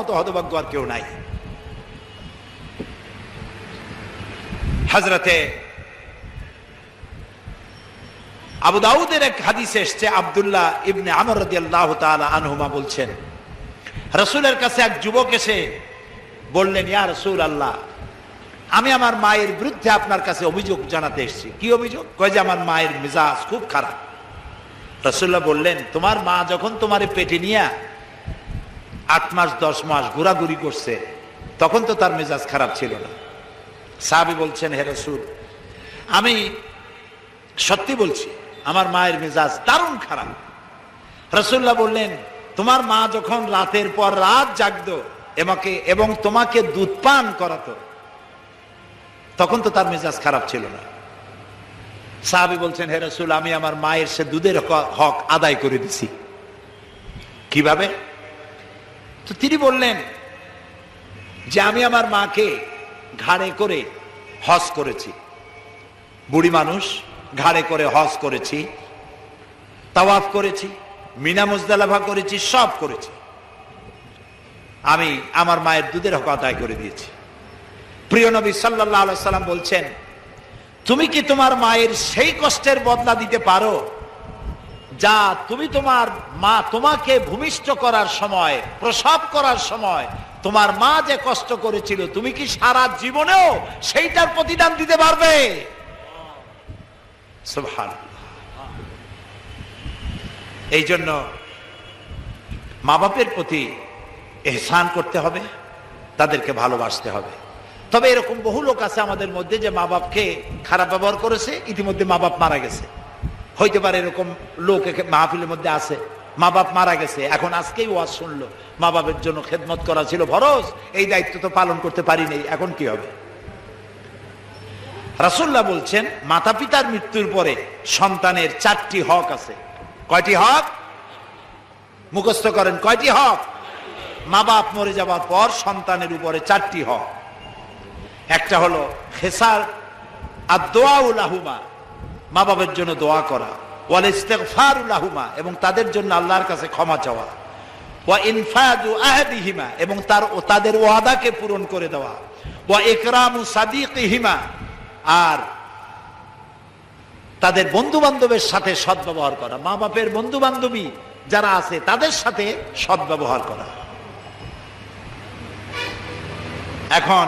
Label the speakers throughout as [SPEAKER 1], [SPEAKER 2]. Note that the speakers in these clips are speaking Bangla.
[SPEAKER 1] মতো হতভাগ্য আর কেউ নাই। হাজরতে আবু দাউদের এক হাদিসে এসছে, আবদুল্লাহ ইবনে আমর তাআলা আনহুমা বলছেন, রসুলের কাছে এক যুবক এসে বললেন, ইয়া রসুল আল্লাহ আমি আমার মায়ের বিরুদ্ধে আপনার কাছে অভিযোগ জানাতে এসেছি। কি অভিযোগ? কয় যে, আমার মায়ের মেজাজ খুব খারাপ। রসুল্লাহ বললেন, তোমার মা যখন তোমার পেটে নিয়ে আট মাস, দশ মাস ঘোরাঘুরি করছে, তখন তো তার মেজাজ খারাপ ছিল না। সাহাবি বলছেন, হে রসুল, আমি সত্যি বলছি, আমার মায়ের মেজাজ দারুণ খারাপ। রসুল্লাহ বললেন, তোমার মা যখন রাতের পর রাত জাগতো এমাকে, এবং তোমাকে দুধ পান করাতো, তখন তো তার মেজাজ খারাপ ছিল না। সাহাবি বলছেন, হে রসুল, আমি আমার মায়ের সে দুধের হক আদায় করে দিছি। কীভাবে? তো তিনি বললেন যে আমি আমার মাকে ঘাড়ে করে হজ করেছি। বুড়ি মানুষ, ঘাড়ে করে হজ করেছি, তাওয়াফ করেছি, মিনা মুজদালাভা করেছি, সব করেছি। আমি আমার মায়ের দুধের হক আদায় করে দিয়েছি। প্রিয় নবী সাল্লাহ সাল্লাম বলছেন, তুমি কি তোমার মায়ের সেই কষ্টের বদলা দিতে পারো? যা তুমি তোমার মা তোমাকে ভূমিষ্ঠ করার সময়, প্রসব করার সময়, তোমার মা যে কষ্ট করেছিল, তুমি কি সারা জীবনেও সেইটার প্রতিদান দিতে পারবে? এই জন্য মা বাপের প্রতি এহসান করতে হবে, তাদেরকে ভালোবাসতে হবে। তবে এরকম বহু লোক আছে আমাদের মধ্যে যে মা বাপকে খারাপ ব্যবহার করেছে, ইতিমধ্যে মা বাপ মারা গেছে। হইতে পারে এরকম লোক মাহফিলের মধ্যে আছে। মা বাপ মারা গেছে, এখন আজকেই ওয়াজ শুনলো। মা বাপের জন্য খেদমত করা ছিল ভরস এই দায়িত্ব তো পালন করতে পারি নাই, এখন কি হবে? রাসুল্লাহ বলছেন, মাতা পিতার মৃত্যুর পরে সন্তানের চারটি হক আছে। কয়টি হক? মুখস্থ করেন, কয়টি হক? মা বাপ মরে যাওয়ার পর সন্তানের উপরে চারটি হক। একটা হলো, খেসার আর দোয়াউলাহুমা মা বাবার জন্য দোয়া করা। ওয়াল ইস্তেগফারুলাহুমা এবং তাদের জন্য আল্লাহর কাছে ক্ষমা চাওয়া। ওয়া ইনফাদু আহদিহিমা, এবং তার তাদের ওয়াদাকে পূরণ করে দেওয়া। ওয়া ইকরামু সাদিকিহিমা, আর তাদের বন্ধু বান্ধবের সাথে সদ্ব্যবহার করা। মা বাপের বন্ধু বান্ধবী যারা আছে, তাদের সাথে সদ্ব্যবহার করা। এখন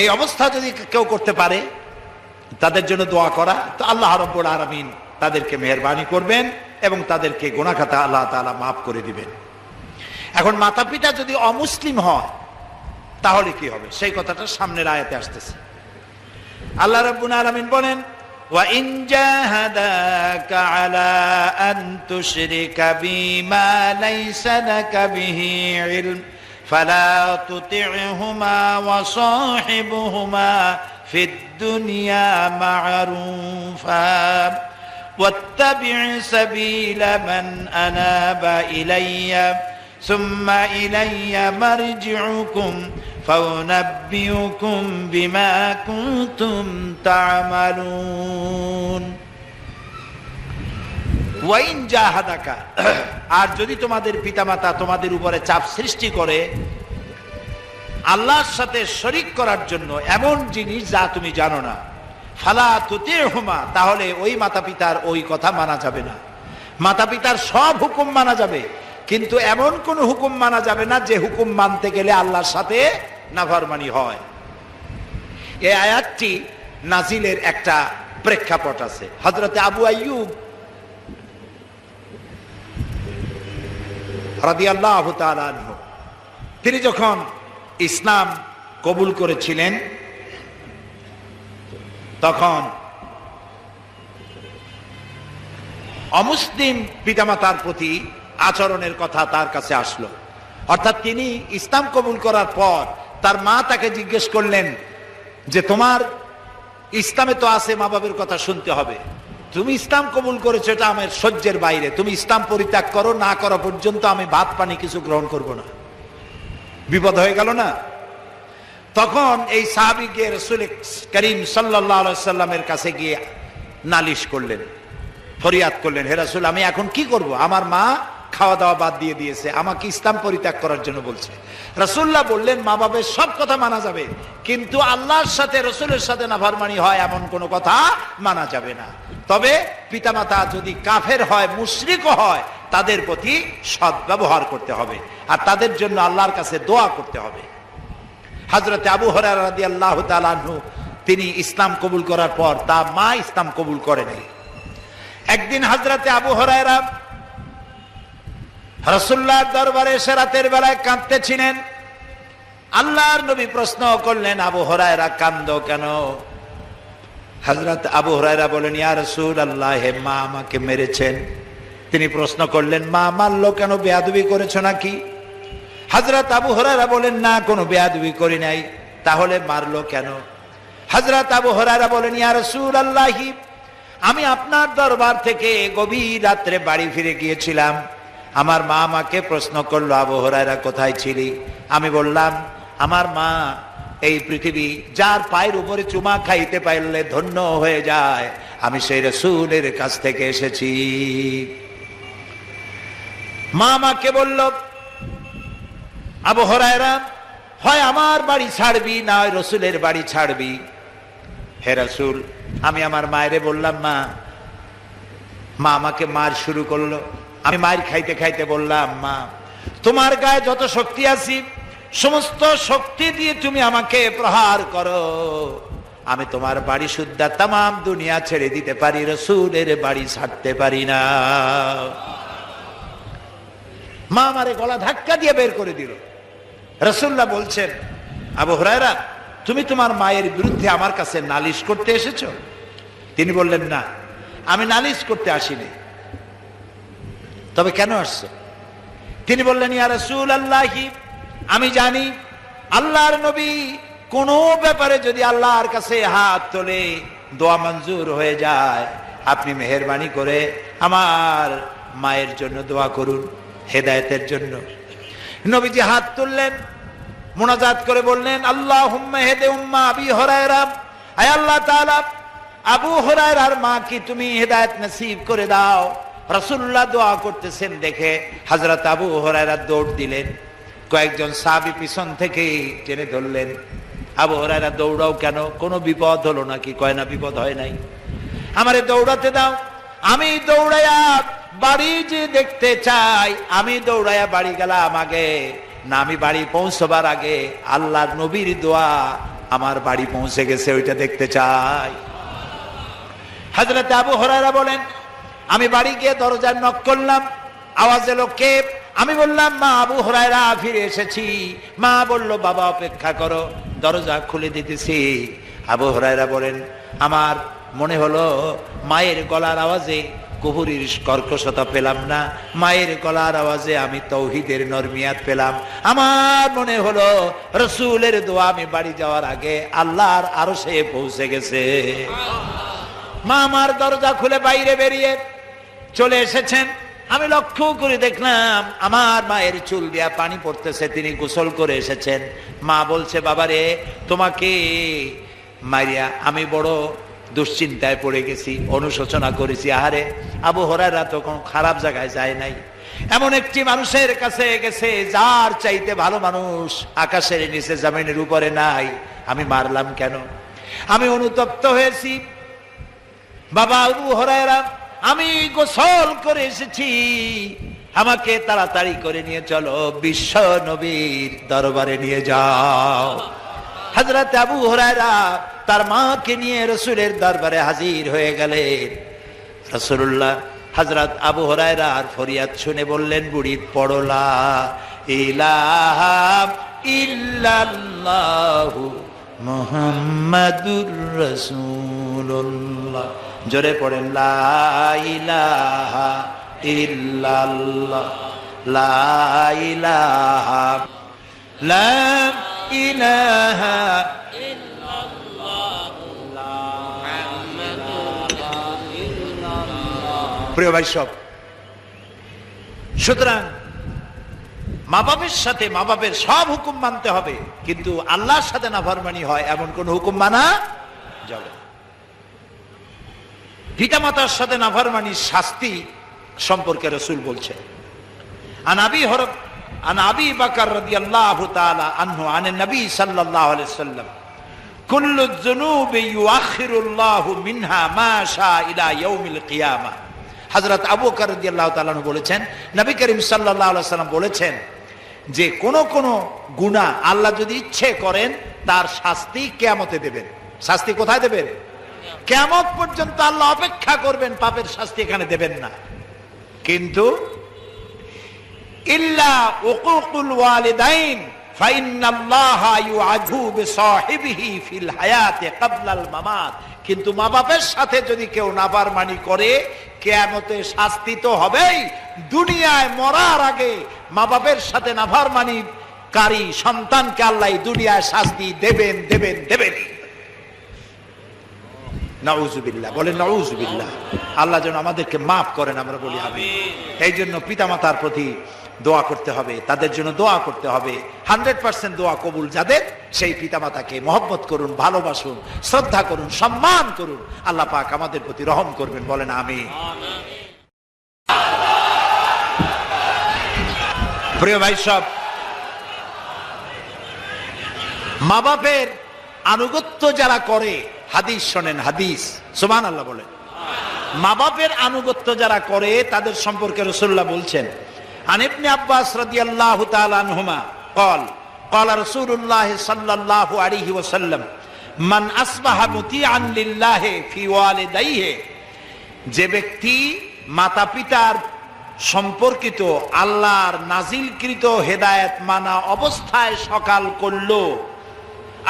[SPEAKER 1] এই অবস্থা যদি কেউ করতে পারে তাদের জন্য দোয়া করা তো আল্লাহ রব্বুল আলমিন তাদেরকে মেহরবানি করবেন এবং তাদেরকে গোনাখাতা আল্লাহ তাআলা মাফ করে দিবেন এখন মাতা পিতা যদি অমুসলিম হয় তাহলে কি হবে সেই কথাটা সামনের আয়াতে আসতেছে আল্লাহ রাব্বুল আলামিন বলেন وَإِن جَاهَدَاكَ عَلَى أَن تُشْرِكَ بِي مَا لَيْسَ لَكَ بِهِ عِلْمٌ فَلَا تُطِعْهُمَا وَصَاحِبْهُمَا فِي الدُّنْيَا مَعْرُوفًا وَاتَّبِعْ سَبِيلَ مَنْ أَنَابَ إِلَيَّ ثم إلي مرجعكم فأنبئكم بما كنتم تعملون ওয়াইন জাহাদাকা। আর যদি তোমাদের পিতামাতা তোমাদের উপরে চাপ সৃষ্টি করে, আল্লাহর সাথে শরিক করার জন্য এমন জিনিস যা তুমি জানো না, ফালা তুতে হুমা তাহলে ওই মাতা পিতার ওই কথা মানা যাবে না। মাতা পিতার সব হুকুম মানা যাবে, কিন্তু এমন কোন হুকুম মানা যাবে না যে হুকুম মানতে গেলে আল্লাহর সাথে নাফরমানি হয়। এই আয়াতটি নাজিলের একটা প্রেক্ষাপট আছে। হজরতে আবু আইয়ুব তিনি যখন ইসলাম কবুল করেছিলেন, তখন অমুসলিম পিতামাতার প্রতি আচরণের কথা তার কাছে আসলো। অর্থাৎ তিনি ইসলাম কবুল করার পর তার মা তাকে জিজ্ঞেস করলেন যে, তোমার ইসলামে তো আছে মা বাবের কথা শুনতে হবে। তুমি ইসলাম কবুল করেছ, এটা আমার সহ্যের বাইরে। তুমি ইসলাম পরিত্যাগ করো, না করা পর্যন্ত আমি ভাত পানি কিছু গ্রহণ করব না। বিপদ হয়ে গেল না? তখন এই সাহাবিকে রসুল করিম সাল্লামের কাছে গিয়ে নালিশ করলেন, ফরিয়াদ করলেন, হে রাসুল, আমি এখন কি করব? আমার মা খাওয়া দাওয়া বাদ দিয়ে দিয়েছে, আমাকে ইসলাম পরিত্যাগ করার জন্য বলছে। রসুল্লাহ বললেন, মা বাবের সব কথা মানা যাবে, কিন্তু আল্লাহর সাথে, রসুলের সাথে নাফরমানি হয় এমন কোনো কথা মানা যাবে না। তবে পিতামাতা যদি কাফের হয়, মুশরিকও হয়, তাদের প্রতি সৎ ব্যবহার করতে হবে, আর তাদের জন্য আল্লাহর কাছে দোয়া করতে হবে। হাজরতে আবু হরার আল্লাহ তালাহু তিনি ইসলাম কবুল করার পর তা মা ইসলাম কবুল করেনি। একদিন হাজরতে আবু হরায়রা রসুল্লাহর দরবারে এসে রাতের বেলায় কাঁদতেছিলেন। আল্লাহর নবী প্রশ্ন করলেন, আবু হরায়রা, কান্দ কেন? হজরত আবু হরায়রা বলেন ইয়া রসুল আল্লাহ হে মা আমাকে মেরেছেন। তিনি প্রশ্ন করলেন, মা মারলো কেন? বেয়াদবি করেছ নাকি? হজরত আবু হরারা বলেন না, কোনো বেয়াদবি করি নাই। তাহলে মারলো কেন? হজরত আবু হরারা বলেন ইয়া রসুল আল্লাহি আমি আপনার দরবার থেকে গভীর রাত্রে বাড়ি ফিরে গিয়েছিলাম। আমার মা আমাকে প্রশ্ন করল, আবু হরারা কোথায় ছিলি? আমি বললাম, আমার মা এই পৃথিবী, যার পায়ের উপরে চুমা খাইতে পারলে ধন্য হয়ে যায়। আমি সেই রসুলের কাছ থেকে এসেছি। মা আমাকে বলল, আবু হরায়রা, হয় আমার বাড়ি ছাড়বি, না হয় রসুলের বাড়ি ছাড়বি? হে রসুল, আমি আমার মায়েরে বললাম, মা মা আমাকে মার শুরু করল। আমি মায়ের খাইতে খাইতে বললাম, মা, তোমার গায়ে যত শক্তি আছি, সমস্ত শক্তি দিয়ে তুমি আমাকে প্রহার করো। আমি তোমার বাড়ি শুদ্ধা তাম দুনিয়া ছেড়ে দিতে পারি, রসুলের বাড়ি ছাড়তে পারি না। মা আমারে গলা ধাক্কা দিয়ে বের করে দিল। রসুল্লাহ বলছেন, আবু হরায়রা, তুমি তোমার মায়ের বিরুদ্ধে আমার কাছে নালিশ করতে এসেছ? তিনি বললেন, না, আমি নালিশ করতে আসিনি। তবে কেন আসছো? তিনি বললেন, ইয়া রসুল আল্লাহি আমি জানি আল্লাহর নবী কোন ব্যাপারে যদি আল্লাহর কাছে হাত তোলে, দোয়া মঞ্জুর হয়ে যায়। আপনি মেহরবানি করে আমার মায়ের জন্য দোয়া করুন, হেদায়তের জন্য। নবীজি হাত তুললেন, মোনাজাত করে বললেন আল্লাহ হেদে উম্মা আবি হরায় হরায়রাম আয় আল্লাহ তাআলা, আবু হরায়রার মা কি তুমি হেদায়েত নসিব করে দাও। রাসূলুল্লাহ দোয়া করতেছেন দেখে হযরত আবু হরায়রা দৌড় দিলেন। কয়েকজন সাবি পিছন থেকে টেনে ধরলেন। আবু হরায়রা দৌড়াও কেন? কোনো বিপদ হলো নাকি? কয় না, বিপদ হয় নাই। আমারে দৌড়াতে দাও। আমি দৌড়াইয়া বাড়ি যে দেখতে চাই, আমি দৌড়াইয়া বাড়ি গেলাম আগে। না, আমি বাড়ি পৌঁছবার আগে আল্লাহর নবীর দোয়া আমার বাড়ি পৌঁছে গেছে, ওইটা দেখতে চাই। হাজরত আবু হরারা বলেন আমি বাড়ি গিয়ে দরজার নক করলাম, আওয়াজ এলো, কে? আমি বললাম, মা আবু হরায়রা, ফিরে এসেছি। মা বলল, বাবা, অপেক্ষা করো, দরজা খুলে দিতেছি। আবু হরায়রা বলেন, আমার মনে হলো, মায়ের গলার আওয়াজে কুহুরির কর্কশতা পেলাম না। মায়ের গলার আওয়াজে আমি তৌহিদের নরমিয়াত পেলাম। আমার মনে হলো, রসুলের দোয়া আমি বাড়ি যাওয়ার আগে আল্লাহর আরও সে পৌঁছে গেছে। মা আমার দরজা খুলে বাইরে বেরিয়ে চলে এসেছেন। আমি লক্ষ্য করে দেখলাম আমার মায়ের চুল দিয়া পানি পড়তেছে, তিনি গোসল করে এসেছেন। মা বলছে, বাবারে, তোমাকে মারিয়া আমি বড় দুশ্চিন্তায় পড়ে গেছি, অনুশোচনা করেছি। আহারে, আবু হরারা তো কোনো খারাপ জায়গায় যায় নাই। এমন একটি মানুষের কাছে গেছে, যার চাইতে ভালো মানুষ আকাশের নিচে জামিনের উপরে নাই। আমি মারলাম কেন? আমি অনুতপ্ত হয়েছি। বাবা আবু হরায়রা আমি গোসল করে এসেছি। আমাকে তাড়াতাড়ি করে নিয়ে চলো বিশ্ব নবীর দরবারে নিয়ে যাও। হজরত আবু হরায়রা তার মাকে নিয়ে রসুলের দরবারে হাজির হয়ে গেলেন। রসুল্লাহ হজরত আবু হরায়রা আর ফরিয়াদ শুনে বললেন বুড়ি পড়লা। ইলাহা ইল্লাল্লাহু মুহাম্মাদুর রাসূলুল্লাহ। জোরে পড়েন, লা ইলাহা প্রিয় ভাই সব, সুতরাং মা বাপের সাথে মা বাপের সব হুকুম মানতে হবে, কিন্তু আল্লাহর সাথে নাফরমানি হয়, এমন কোন হুকুম মানা যাবে। পিতামাতার সাথে নাফরমানির শাস্তি সম্পর্কে রসুল বলছেন عن ابي هرب عن ابي بكر رضي الله تعالى عنه عن النبي صلى الله عليه وسلم كل الذنوب يؤخر الله منها ما شاء الى يوم القيامه হযরত আবু বকর রাদিয়াল্লাহু তাআলা আনহু বলেছেন নবী করিম সাল্লাল্লাহু আলাইহি সাল্লাম বলেছেন যে কোন কোন গুনাহ আল্লাহ যদি ইচ্ছে করেন তার শাস্তি কিয়ামতে দেবেন শাস্তি কোথায় দেবেন কিয়ামত পর্যন্ত আল্লাহ অপেক্ষা করবেন, পাপের শাস্তি এখানে দেবেন না। কিন্তু কিন্তু মা বাপের সাথে যদি কেউ নাফরমানি করে কিয়ামতে শাস্তি তো হবেই। দুনিয়ায় মরার আগে মা বাপের সাথে নাফরমানি কারী সন্তানকে আল্লাহ দুনিয়ায় শাস্তি দেবেন দেবেন, দেবেনই। নাউজুবিল্লাহ। বলে নাউজুবিল্লাহ। আল্লাহ যেন আমাদেরকে মাফ করেন আমরা বলি আমি এই জন্য পিতামাতার প্রতি দোয়া করতে হবে তাদের জন্য দোয়া করতে হবে। হান্ড্রেড পার্সেন্ট দোয়া কবুল যাদের সেই পিতামাতাকে মহব্বত করুন ভালোবাসুন শ্রদ্ধা করুন সম্মান করুন। আল্লাহ পাক আমাদের প্রতি রহম করবেন বলেন আমি প্রিয় ভাই সব মা বাপের আনুগত্য যারা করে হাদিস শোনেন হাদিস সুমান আল্লাহ বলেন মা বাপের আনুগত্য যারা করে তাদের সম্পর্কে রসুল্লাহ বলছেন আনিবনে আব্বাস রাদিয়াল্লাহু তাআলা আনহুমা قال قال رسول الله صلى الله عليه وسلم من اصبح مطيعا لله في والديه যে ব্যক্তি মাতা পিতার সম্পর্কিত আল্লাহর নাজিলকৃত হেদায়েত মানা অবস্থায় সকাল করলো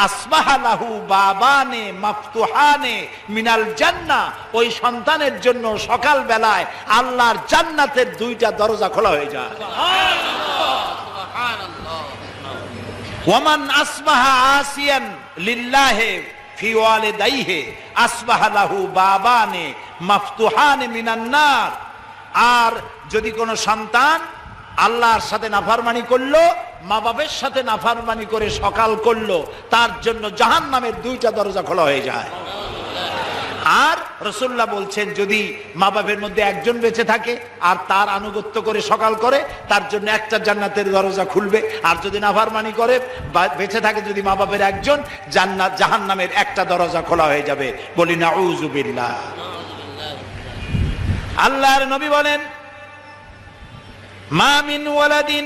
[SPEAKER 1] আসবাহালাহু বাবানে, মাফতুহানে, মিনাল জান্না। ওই সন্তানের জন্য সকাল বেলায় আল্লাহর জান্নাতের দুইটা দরজা খোলা হয়ে যায়। ওয়ামান আসবাহা আসিয়ান লিল্লাহে ফি ওয়ালিদাইহে আসবাহালাহু বাবানে, মাফতুহানে মিনান নার। আর যদি কোনো সন্তান আল্লাহর সাথে নাফারমানি করল মা বাপের সাথে নাফারমানি করে সকাল করল, তার জন্য জাহান নামের দুইটা দরজা খোলা হয়ে যায়। আর রসুল্লাহ বলছেন, যদি মা বাপের মধ্যে একজন বেঁচে থাকে, আর তার আনুগত্য করে সকাল করে, তার জন্য একটা জান্নাতের দরজা খুলবে। আর যদি নাফারমানি করে বেঁচে থাকে যদি মা বাপের একজন, জান্নাত জাহান নামের একটা দরজা খোলা হয়ে যাবে। বলি না উজুবিল্লাহ আল্লাহর নবী বলেন, মা মিন ওয়ালাদিন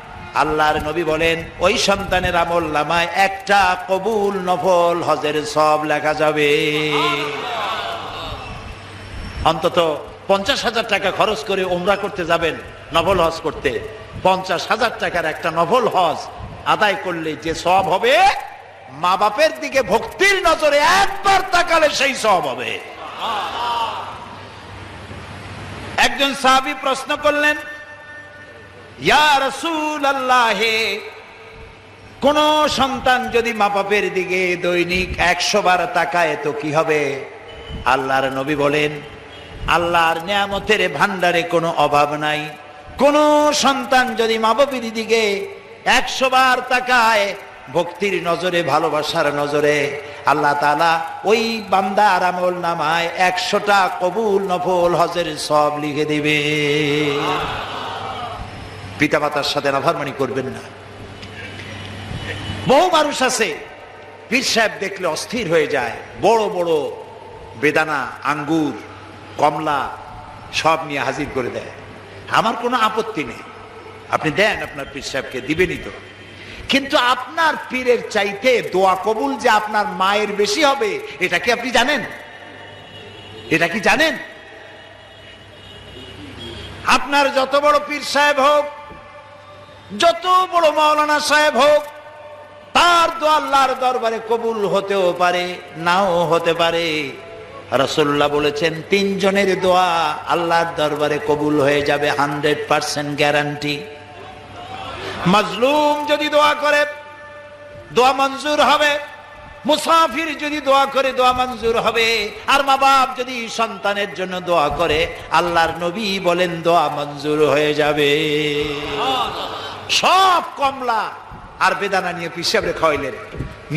[SPEAKER 1] আল্লাহর নবী বলেন, ওই সন্তানের আমল নামায় একটা কবুল নফল হজের সব লেখা যাবে। অন্তত পঞ্চাশ হাজার টাকা খরচ করে ওমরা করতে যাবেন নফল হজ করতে। পঞ্চাশ হাজার টাকার একটা নফল হজ আদায় করলে যে সব হবে, মা বাপের দিকে ভক্তির নজরে একবার তাকালে সেই সব হবে। একজন সাহাবি প্রশ্ন করলেন কোন সন্তান যদি মা বাপের দিকে দৈনিক একশো বার তাকায় তো কি হবে? আল্লাহর নবী বলেন, আল্লাহর নিয়ামতের ভান্ডারে কোনো অভাব নাই। কোন সন্তান যদি মা বাপের দিকে একশো বার তাকায়, ভক্তির নজরে, ভালোবাসার নজরে, আল্লাহ তালা ওই বান্দা আরামল নামায় একশোটা কবুল, নফল হজের সব লিখে দিবে। পিতামাতার সাথে নাফারমানি করবেন না। বহু মানুষ আছে, পীর সাহেব দেখলে অস্থির হয়ে যায়। বড় বড় বেদানা, আঙ্গুর, কমলা সব নিয়ে হাজির করে দেয়। আমার কোনো আপত্তি নেই। আপনি দেন আপনার পীর সাহেবকে, দিবেনই তো। কিন্তু আপনার পীরের চাইতে দোয়া কবুল যে আপনার মায়ের বেশি হবে, এটা কি আপনি জানেন? এটা কি জানেন? আপনার যত বড় পীর সাহেব হোক যত বড় মাওলানা সাহেব হোক, তার দোয়া আল্লাহর দরবারে কবুল হতেও পারে, নাও হতে পারে। রসুল্লাহ বলেছেন, তিনজনের দোয়া আল্লাহর দরবারে কবুল হয়ে যাবে, হান্ড্রেড পার্সেন্ট গ্যারান্টি। মাজলুম যদি দোয়া করে, দোয়া মঞ্জুর হবে। মুসাফির যদি দোয়া করে, দোয়া মঞ্জুর হবে। আর মা বাপ যদি সন্তানের জন্য দোয়া করে, আল্লাহর নবী বলেন, দোয়া মঞ্জুর হয়ে যাবে। সব কমলা আর বেদানা নিয়ে পিসাবরে খাওয়াইলেন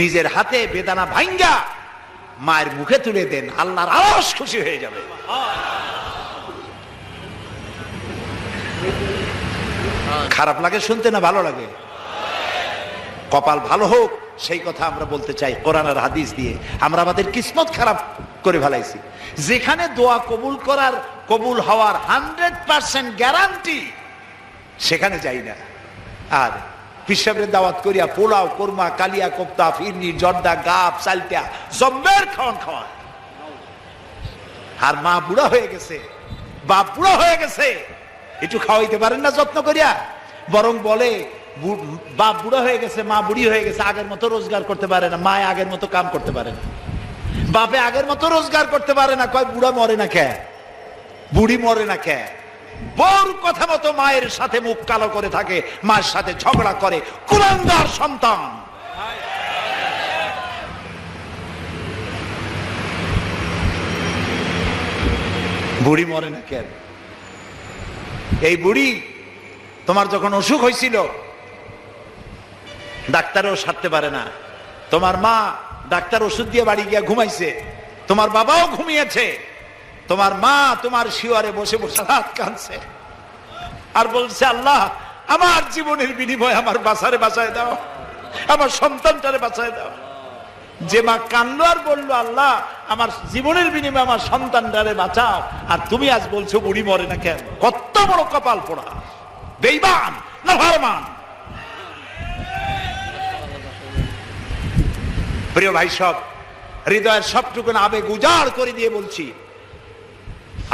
[SPEAKER 1] নিজের হাতে বেদানা ভাঙ্গা মায়ের মুখে তুলে দেন, আল্লাহর আরস খুশি হয়ে যাবে। খারাপ লাগে, শুনতে না ভালো লাগে? কপাল ভালো হোক, সেই কথা আমরা বলতে চাই কোরআন আর হাদিস দিয়ে। আমরা আমাদের কিসমত খারাপ করে ফেলাইছি। যেখানে দোয়া কবুল করার, কবুল হওয়ার হান্ড্রেড পার্সেন্ট গ্যারান্টি সেখানে যাই না। আর পিসাবের দাওয়াত করিয়া পোলাও, কোরমা, কালিয়া, কোপ্তা, ফিরনি, জর্দা গাপ চালটা জম্বের খাওয়ান খাওয়া আর মা বুড়া হয়ে গেছে, বাপ বুড়া হয়ে গেছে। একটু খাওয়াইতে পারেন না যত্ন করিয়া? বরং বলে বাপ বুড়া হয়ে গেছে, মা বুড়ি হয়ে গেছে, আগের মতো রোজগার করতে পারে না, মায় আগের মতো কাম করতে পারে না। বাপে আগের মতো রোজগার করতে পারে না, কয় বুড়া মরে না কে? বুড়ি মরে না কে? বউর কথা মতো মায়ের সাথে মুখ কালো করে থাকে মায়ের সাথে ঝগড়া করে। কুলাঙ্গার সন্তান। বুড়ি মরে না কেন? এই বুড়ি তোমার যখন অসুখ হয়েছিল, ডাক্তারও সারতে পারে না। তোমার মা ডাক্তার ওষুধ দিয়ে বাড়ি গিয়া ঘুমাইছে, তোমার বাবাও ঘুমিয়েছে। তোমার মা তোমার শিওয়ারে বসে বসে রাত কাঁদছে। আর বলছে, আল্লাহ, আমার জীবনের বিনিময় আমার বাসারে বাঁচায় দাও। আমার সন্তানটারে বাঁচায় দাও। যে মা কানলো আর বলল, আল্লাহ, আমার জীবনের বিনিময়ে আমার সন্তানটারে বাঁচাও। আর তুমি আজ বলছো, বুড়ি মরে না কেন? কত বড় কপাল পোড়া। বেইমান না ভারমান প্রিয় ভাই সব, হৃদয়ের সবটুকু আবেগ উজাড় করে দিয়ে বলছি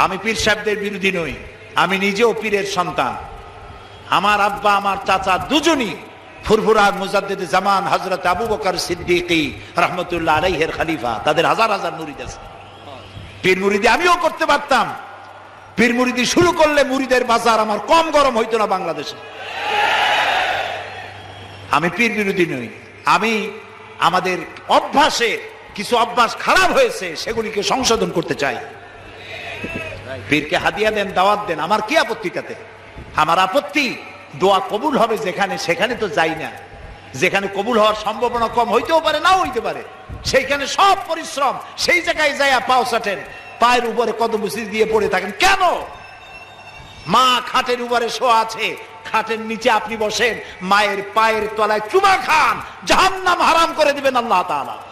[SPEAKER 1] আমি পীর সাহেবদের বিরোধী নই, আমি নিজেও পীরের সন্তান। আমার আব্বা, আমার চাচা দুজনই ফুরফুরা মুজাদ্দিদ জামান হজরত আবু বকর সিদ্দিকী রহমতুল্লাহ আলাইহের খলিফা, তাদের হাজার হাজার মুরিদ আছে। পীর মুরিদি আমিও করতে পারতাম। পীর মুরিদি শুরু করলে মুরিদের বাজার আমার কম গরম হইতো না বাংলাদেশে। আমি পীর বিরোধী নই, আমি আমাদের অভ্যাসে কিছু অভ্যাস খারাপ হয়েছে, সেগুলিকে সংশোধন করতে চাই। পীরকে হাদিয়া দেন, দাওয়াত দেন, আমার কি আপত্তি তাতে? আমার আপত্তি, দোয়া কবুল হবে যেখানে, সেখানে তো যাই না। যেখানে কবুল হওয়ার সম্ভাবনা কম হইতেও পারে, নাও হইতে পারে। সেইখানে সব পরিশ্রম, সেই জায়গায় যাইয়া পাও চাটেন পায়ের উপরে কত বুসি দিয়ে পড়ে থাকেন। কেন? মা খাটের উপরে শোয়া আছে, খাটের নিচে আপনি বসেন, মায়ের পায়ের তলায় চুমা খান, জাহান্নাম হারাম করে দিবেন আল্লাহ তাআলা।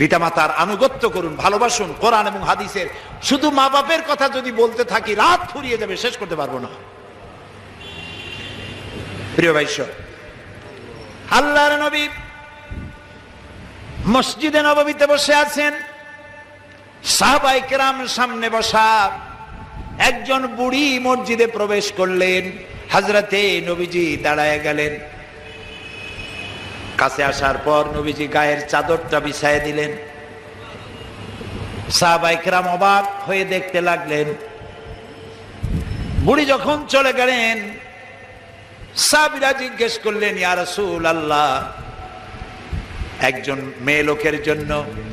[SPEAKER 1] পিতামাতার আনুগত্য করুন, ভালোবাসুন কোরআন এবং হাদিসের। শুধু মা বাপের কথা যদি বলতে থাকি, রাত ফুরিয়ে যাবে, শেষ করতে পারব না। প্রিয় ভাইস আল্লাহর নবী মসজিদে নবমীতে বসে আছেন। সাহাবাই কেরাম সামনে বসা একজন বুড়ি মসজিদে প্রবেশ করলেন। হাজরাতে নবীজি দাঁড়ায় গেলেন। কাছে আসার পর নবীজি গায়ের চাদরটা বিছায় দিলেন। সাহাবাইকরাম অবাক হয়ে দেখতে লাগলেন। বুড়ি যখন চলে গেলেন সাবিরা জিজ্ঞেস করলেন, ইয়া রাসূল আল্লাহ একজন মেয়ে লোকের জন্য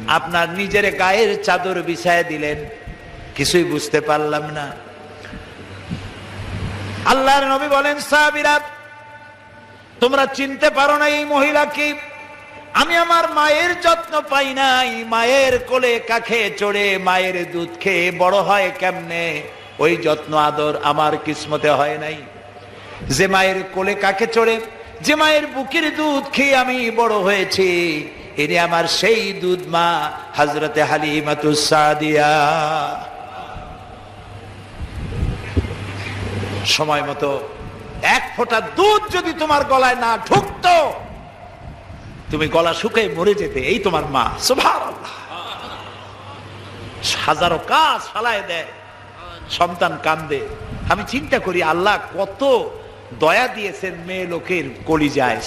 [SPEAKER 1] আপনার নিজের গায়ের চাদর বিছায় দিলেন? কিছুই বুঝতে পারলাম না। আল্লাহর নবী বলেন, সাহাবিরা তোমরা চিনতে পারো না এই মহিলাকে আমি আমার মায়ের যত্ন পাই নাই। মায়ের কোলে কাখে চড়ে মায়ের দুধ খেয়ে বড় হয় কেমনে? ওই যত্ন, আদর আমার কিসমতে হয় নাই। যে মায়ের কোলে কাকে চড়ে, যে মায়ের বুকের দুধ খেয়ে আমি বড় হয়েছি এনে আমার সেই দুধ মা হজরতে হালিমাতুসাদিয়া সময় মতো এক ফোঁটা দুধ যদি তোমার গলায় না ঢুকতো, তুমি গলা শুকিয়ে মরে যেতে। এই তোমার মা। হাজারো কাজ ফালায় দেয়। সন্তান কান্দে। আমি চিন্তা করি, আল্লাহ কত দয়া দিয়েছেন মেয়ে লোকের কলি যায়।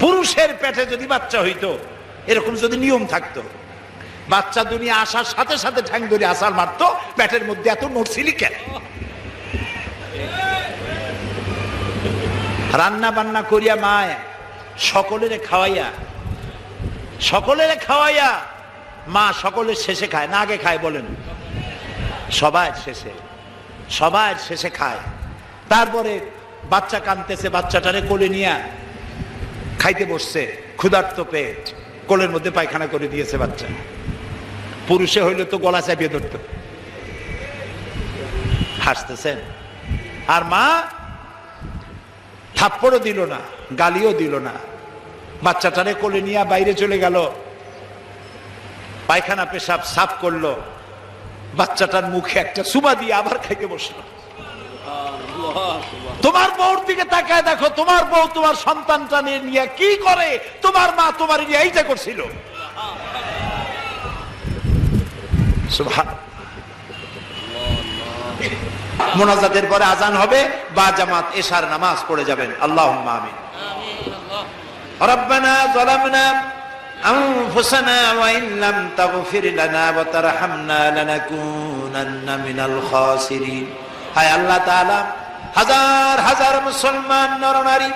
[SPEAKER 1] পুরুষের পেটে যদি বাচ্চা হইতো, এরকম যদি নিয়ম থাকতো, বাচ্চা দুনিয়া আসার সাথে সাথে ঠ্যাং ধরে আসার মারতো, পেটের মধ্যে এত নড়ছিলি কেন? রান্না বান্না করিয়া মায়, সকলের খাওয়াইয়া সকলের খাওয়াইয়া, মা সকলের শেষে খায়, না আগে খায় বলেন। সবার শেষে সবার শেষে খায়। তারপরে বাচ্চা কানতেছে, বাচ্চাটারে কোলে নিয়ে খাইতে বসছে, ক্ষুধার্ত পেট, কোলের মধ্যে পায়খানা করে দিয়েছে বাচ্চা। পুরুষে হইলে তো গলা চাপিয়ে ধরত। হাসতেছেন, আর মা থাপ্পড়ও দিল না, গালিও দিল না। বাচ্চাটারে কোলে নিয়ে বাইরে চলে গেল। পায়খানা পেশাব সাফ করল। বাচ্চাটার মুখে একটা সুবা দিয়ে আবার খাইতে বসল। তোমার বউর দিকে তাকায় দেখো, তোমার বউ তোমার সন্তানটা নিয়ে কি করে? তোমার মা তোমার নিয়ে এইটা করছিল। সুবহান মোনাজাতের পরে আজান হবে বা জামাত এশার নামাজ পড়ে যাবেন আল্লাহ আমিন ربنا ظلمنا أنفسنا وإن لم تغفر لنا وترحمنا لنكونن من الخاسرين হায় আল্লাহ তাআলা হাজার হাজার মুসলমান নরনারী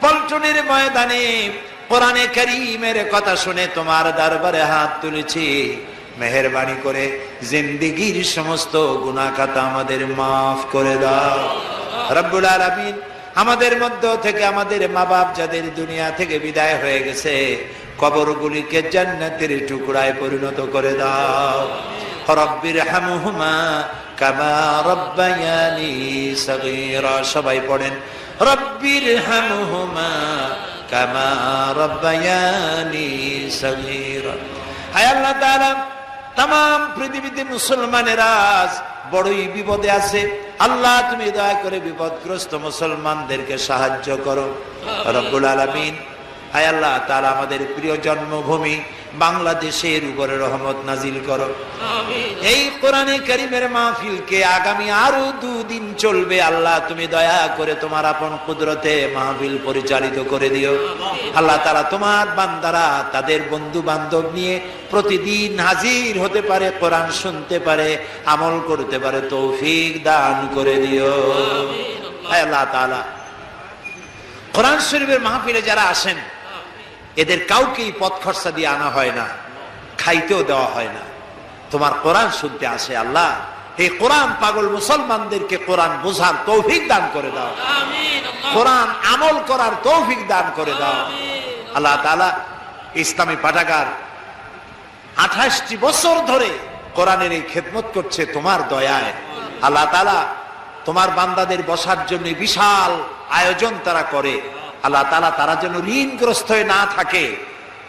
[SPEAKER 1] পল্টনের ময়দানে কোরআনে করিমের কথা শুনে তোমার দরবারে হাত তুলেছি মেহরবানি করে জিন্দিগির সমস্ত গুনাখাতা আমাদের মাফ করে দাও। রব্বুল আলামিন আমাদের মধ্য থেকে আমাদের মা বাপ যাদের দুনিয়া থেকে বিদায় হয়ে গেছে, কবরগুলিকে জান্নাতের টুকরায় পরিণত করে দাও। রব্বির হামুহুমা কামা রব্বায়ানি সগীরা। সবাই পড়েন রব্বির হামুহুমা কামা রব্বায়ানি সগীরা। হায় আল্লাহ তাআলা তাম পৃথিবীতে মুসলমানের আজ বড়ই বিপদে আছে। আল্লাহ, তুমি দয়া করে বিপদগ্রস্ত মুসলমানদেরকে সাহায্য করো। রব্বুল আলমিন হায় আল্লাহ তারা আমাদের প্রিয় জন্মভূমি বাংলাদেশের উপরে রহমত নাজিল করো। এই কোরআনে করিমের মাহফিলকে আগামী আরও দুদিন চলবে আল্লাহ তুমি দয়া করে তোমার আপন কুদরতে মাহফিল পরিচালিত করে দিও। আল্লাহ তারা তোমার বান্দারা তাদের বন্ধু বান্ধব নিয়ে প্রতিদিন হাজির হতে পারে কোরআন শুনতে পারে আমল করতে পারে তৌফিক দান করে দিও। আল্লাহ তাআলা। কোরআন শরীফের মাহফিলে যারা আসেন এদের কাউকেই পথ খরচা দিয়ে আনা হয় না খাইতেও দেওয়া হয় না। তোমার কোরআন শুনতে আসে আল্লাহ এই কোরআন পাগল মুসলমানদেরকে কোরআন বোঝার তৌফিক দান করে দাও। কোরআন আমল করার তৌফিক দান করে দাও। আল্লাহ তালা ইসলামী পাঠাগার আঠাশটি বছর ধরে কোরআনের এই খেদমত করছে তোমার দয়ায়। আল্লাহ তালা তোমার বান্দাদের বসার জন্য বিশাল আয়োজন তারা করে। আল্লাহ তালা তারা যেন ঋণগ্রস্ত হয়ে না থাকে।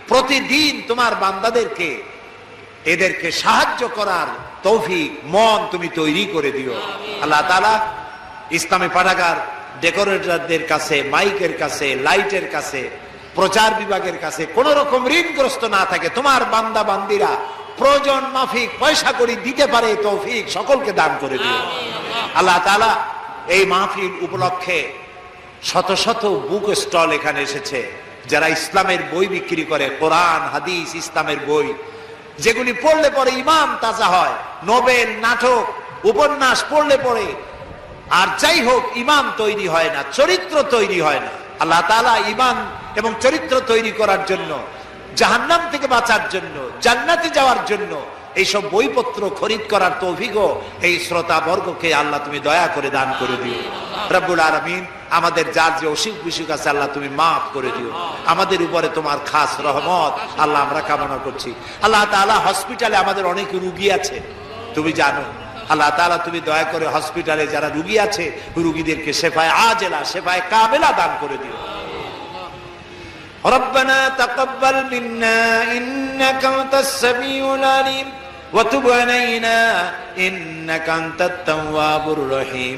[SPEAKER 1] প্রতিদিন তোমার বান্দাদেরকে এদেরকে সাহায্য করার তৌফিক মন তুমি তৈরি করে দিও। আল্লাহ তালা ইসলামী পাঠাগার ডেকোরেটরদের কাছে মাইকের কাছে লাইটের কাছে প্রচার বিভাগের কাছে কোন রকম ঋণগ্রস্ত না থাকে। তোমার বান্দা বান্দিরা প্রয়োজন মাফিক পয়সা করি দিতে পারে তৌফিক সকলকে দান করে দিও। আল্লাহ। তালা এই মাহফিল উপলক্ষে শত শত বুক স্টল এখানে এসেছে, যারা ইসলামের বই বিক্রি করে, কোরআন, হাদিস, ইসলামের বই। যেগুলি পড়লে পরে ইমাম তাজা হয়, নোবেল, নাটক, উপন্যাস পড়লে পরে। আর যাই হোক, ইমাম তৈরি হয় না, চরিত্র তৈরি হয় না। আল্লাহ তালা ইমান এবং চরিত্র তৈরি করার জন্য, জাহান্নাম থেকে বাঁচার জন্য, জান্নাতে যাওয়ার জন্য এইসব বইপত্র খরিদ করার তৌফিকও এই শ্রোতা বর্গকে আল্লাহ তুমি দয়া করে দান করে দিও। রব্বুল আলমিন আমাদের যার যে অসুখ বিসুখ আছে আল্লাহ তুমি মাফ করে দিও আমাদের উপরে তোমার খাস রহমত আল্লাহ আমরা কামনা করছি আল্লাহ তালা হসপিটালে আমাদের অনেক রুগী আছে তুমি জানো আল্লাহ তালা তুমি দয়া করে হসপিটালে যারা রুগী আছে রুগীদেরকে শেফায় আজেলা শেফায় কাবেলা দান করে দিও ربنا تقبل منا إنك أنت السميع العليم وتب علينا إنك أنت التواب الرحيم